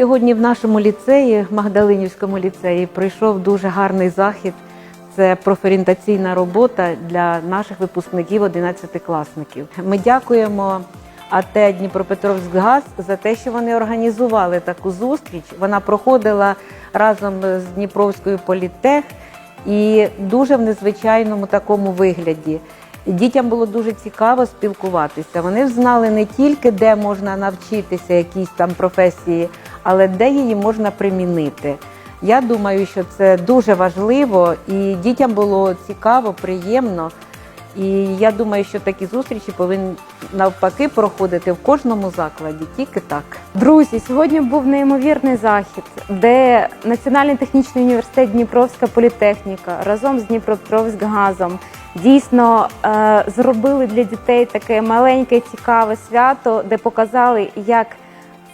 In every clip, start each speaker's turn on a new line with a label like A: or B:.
A: Сьогодні в нашому ліцеї, Магдалинівському ліцеї, пройшов дуже гарний захід. Це профорієнтаційна робота для наших випускників 11-класників. Ми дякуємо АТ Дніпропетровськгаз за те, що вони організували таку зустріч. Вона проходила разом з Дніпровською політех і дуже в незвичайному такому вигляді. Дітям було дуже цікаво спілкуватися. Вони знали не тільки де можна навчитися якійсь там професії, але де її можна примінити. Я думаю, що це дуже важливо, і дітям було цікаво, приємно. І я думаю, що такі зустрічі повинні навпаки проходити в кожному закладі, тільки так.
B: Друзі, сьогодні був неймовірний захід, де Національний технічний університет Дніпровська політехніка разом з Дніпропетровськгазом дійсно е, зробили для дітей таке маленьке цікаве свято, де показали, як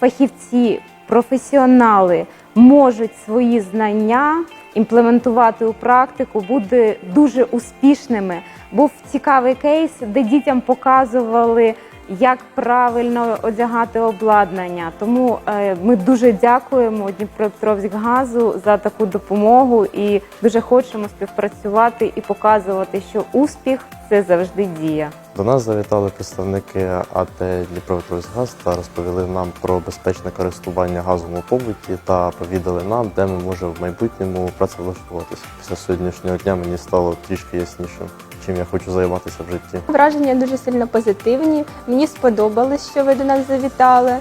B: фахівці, професіонали можуть свої знання імплементувати у практику, бути дуже успішними. Був цікавий кейс, де дітям показували, як правильно одягати обладнання. Тому е, ми дуже дякуємо Дніпропетровськгазу за таку допомогу і дуже хочемо співпрацювати і показувати, що успіх це завжди дія.
C: До нас завітали представники АТ Дніпропетровськгаз та розповіли нам про безпечне користування газом у побуті та повідали нам, де ми можемо в майбутньому працевлаштуватися. Після сьогоднішнього дня мені стало трішки ясніше, чим я хочу займатися в житті.
D: Враження дуже сильно позитивні. Мені сподобалось, що ви до нас завітали.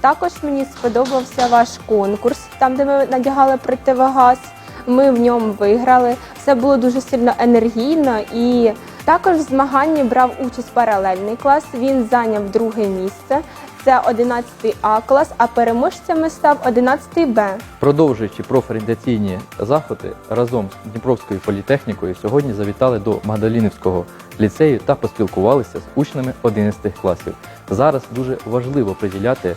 D: Також мені сподобався ваш конкурс, там де ми надягали противогаз. Ми в ньому виграли. Все було дуже сильно енергійно і також в змаганні брав участь паралельний клас. Він зайняв друге місце. Це 11 А клас, а переможцями став 11 Б.
E: Продовжуючи профорієнтаційні заходи разом з Дніпровською політехнікою, сьогодні завітали до Магдалінівського ліцею та поспілкувалися з учнями 11 класів. Зараз дуже важливо приділяти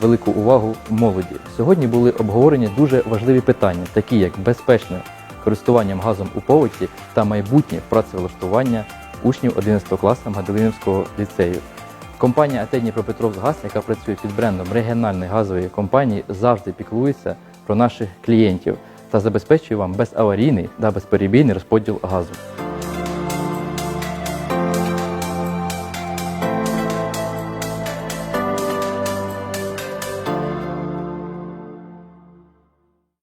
E: велику увагу молоді. Сьогодні були обговорені дуже важливі питання, такі як безпечне користуванням газом у поводі та майбутнє працевлаштування учнів 11 класу Магдалинівського ліцею. Компанія АТ Дніпропетровськгаз, яка працює під брендом регіональної газової компанії, завжди піклується про наших клієнтів та забезпечує вам безаварійний та безперебійний розподіл газу.